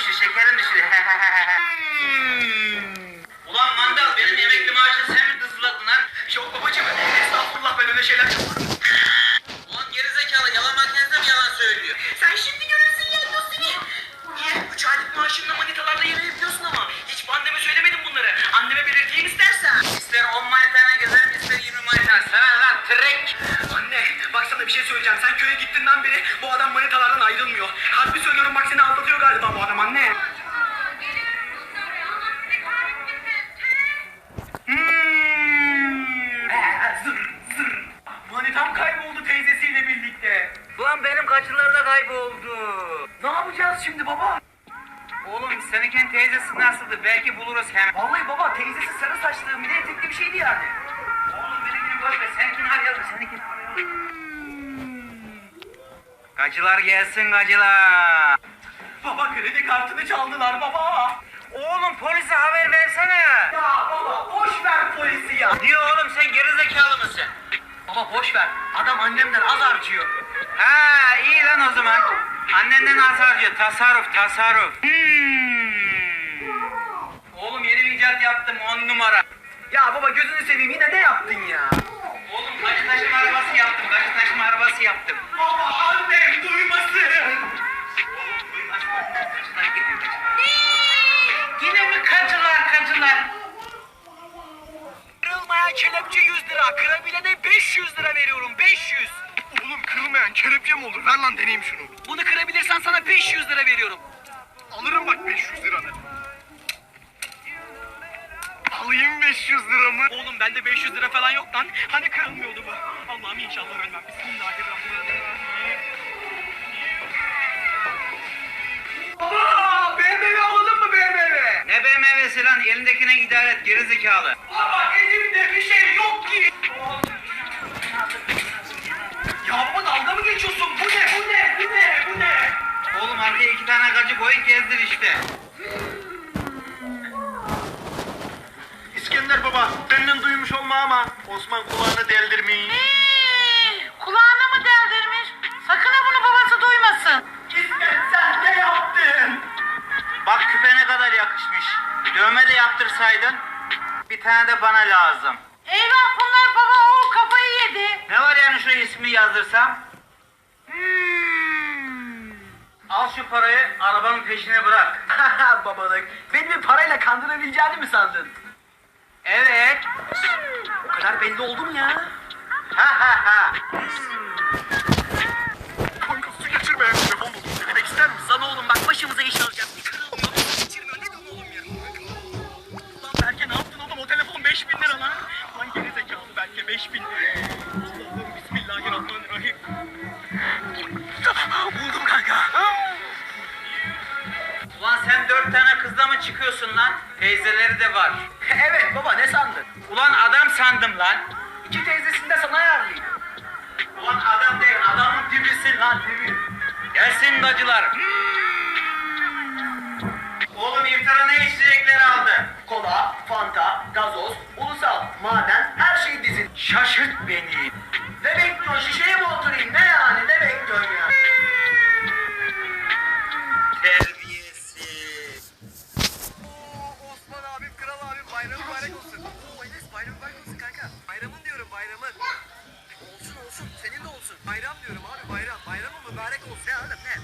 düştü, şekerim düştü. Ulan mandal benim emekli maaşını sen mi dızladın lan? Yok babacım estağfurullah ben öyle şeyler. Kayboldu. Ne yapacağız şimdi baba? Oğlum seninkinin teyzesi nasıldı? Belki buluruz hemen. Vallahi baba teyzesi sarı saçlı mini etekli bir şeydi yani. Oğlum benimkini boş ver. Seninkini arayalım. Seninkini. Gacılar gelsin gacılar. Baba kredi kartını çaldılar baba. Oğlum polise haber versene. Ya baba boş ver polisi ya. Niye oğlum sen gerizekalı mısın? Baba boş ver. Adam annemden az harcıyor. Ha iyi lan o zaman. Annenden az harcıyor. Tasarruf tasarruf. Hmm. Oğlum yeni bir icat yaptım on numara. Ya baba gözünü seveyim yine ne yaptın ya? Oğlum kaçı taşıma arabası yaptım. Kaçı taşıma arabası yaptım. Baba annem duymasın. Yine mi kaçılar kaçılar? Kırılmayan kelepçe 100 lira. Kırabilene 500 lira veriyorum 500. Oğlum kırılmayan kelepçe mi olur? Ver lan deneyeyim şunu. Bunu kırabilirsen sana 500 lira veriyorum. Alırım bak 500 liranı. Alayım 500 liramı. Oğlum bende 500 lira falan yok lan. Hani kırılmıyordu bu? Allah'ım inşallah ölmem. Bismillahirrahmanirrahim. Baba BMW alalım mı BMW? Ne BMW'si lan elindekine idare et gerizekalı. Baba elimde bir şey yok ki. Ya baba dalga mı geçiyorsun? Bu ne? Bu ne? Bu ne? Bu ne? Arkaya iki tane gacı koy gezdir işte. İskender baba benden duymuş olma ama Osman kulağını deldirmeyin. Kulağına mı deldirmiş? Sakın ha bunu babası duymasın. İsmet sen ne yaptın? Bak küpe ne kadar yakışmış. Dövme de yaptırsaydın. Bir tane de bana lazım. Eyvah bunlar baba oğul kafayı yedi. Ne var yani şu ismi yazdırsam? Hmm. Al şu parayı arabanın peşine bırak. Babalık. Beni bir parayla kandırabileceğini mi sandın? Evet. O kadar belli oldu mu ya? Ha ha ha. Kanka su geçirmeyen telefon buldum. Denemek ister misin? Lan oğlum bak başımıza iş alacak. Kızla mı çıkıyorsun lan? Teyzeleri de var. evet baba ne sandın? Ulan adam sandım lan. İki teyzesini de sana ayarlayayım. Ulan adam değil adamın dibisin lan dibi. Gelsin bacılar. Oğlum iftara ne Bayramın mübarek olsun. Ne oğlum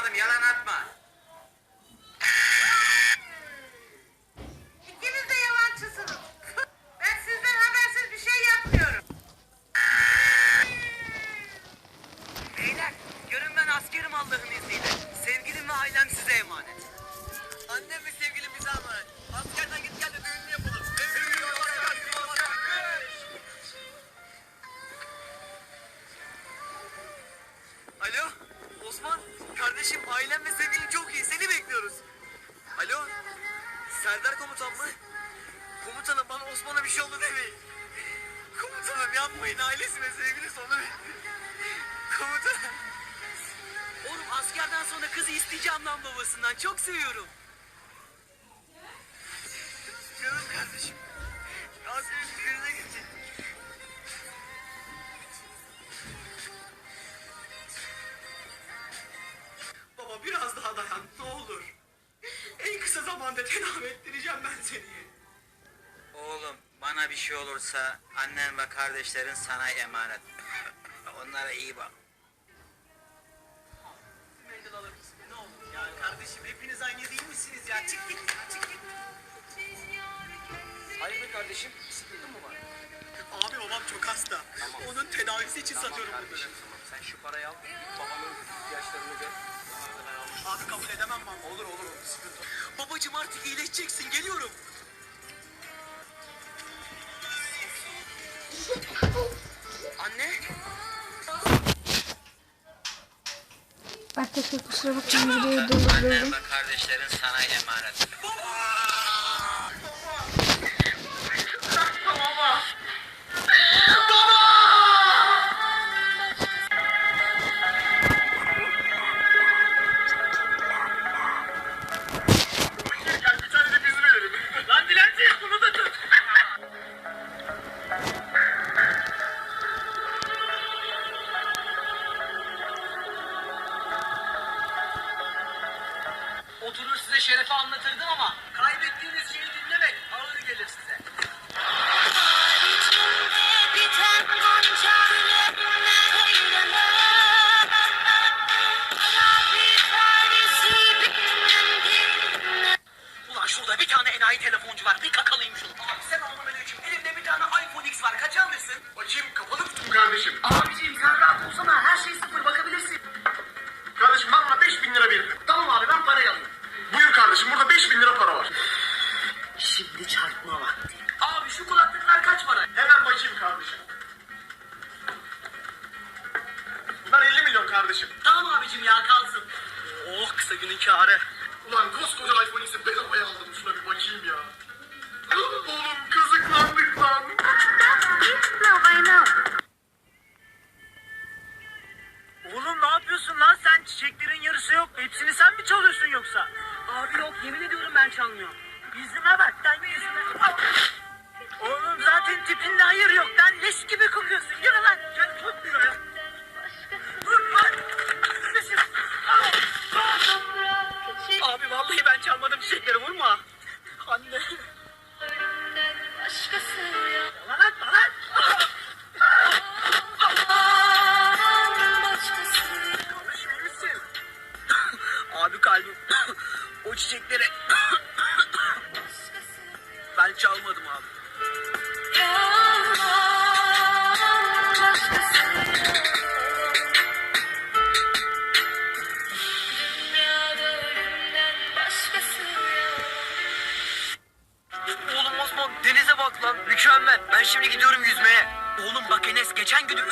kimseyle buluşmadım. Yalan atma. Yapmayın ailesi ve sevgilisi onu bekliyor. Komutanım. Oğlum askerden sonra kızı isteyeceğim lan babasından. Çok seviyorum. Canım kardeşim. Askerin düğününe gidecek. Baba biraz daha dayan ne olur. En kısa zamanda tedavi ettireceğim ben seni. Oğlum bana bir şey olursa annen ve kardeşlerin sana emanet. Onlara iyi bak. Mendil alır mısın? Ne olur ya kardeşim hepiniz aynı değil misiniz ya? Çık git çık git. Hayır kardeşim. Sıkıntın mı var? Abi babam çok hasta. Onun tedavisi için satıyorum bunları. Sen şu parayı al. Babamın ihtiyaçlarını gör. Abi kabul edemem ben. Olur olur olur. Sıkıntı yok. Babacım artık iyileşeceksin geliyorum. Anne. Arkadaşlar kusura bakmayın videoyu Annen durdurdum. ve kardeşlerin sana emanet. Size şerefe anlatırdım ama kaybettiğiniz şeyi dinlemek ağır gelir size. Ulan şurada bir tane enayi telefoncu var. Bir kakalıyım abicim ya kalsın. Oh kısa günün kârı. Ulan koskoca iPhone X'i bedavaya aldım şuna bir bakayım ya. Oğlum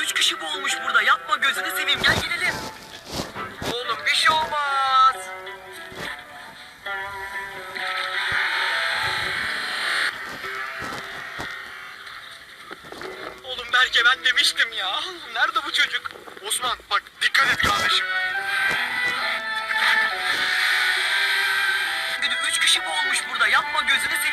günü 3 kişi boğulmuş burada. Yapma gözünü seveyim gel gidelim. Oğlum bir şey olmaz. Oğlum Berke ben demiştim ya. Nerede bu çocuk? Osman bak dikkat et kardeşim. 3 kişi boğulmuş burada. Yapma gözünü seveyim.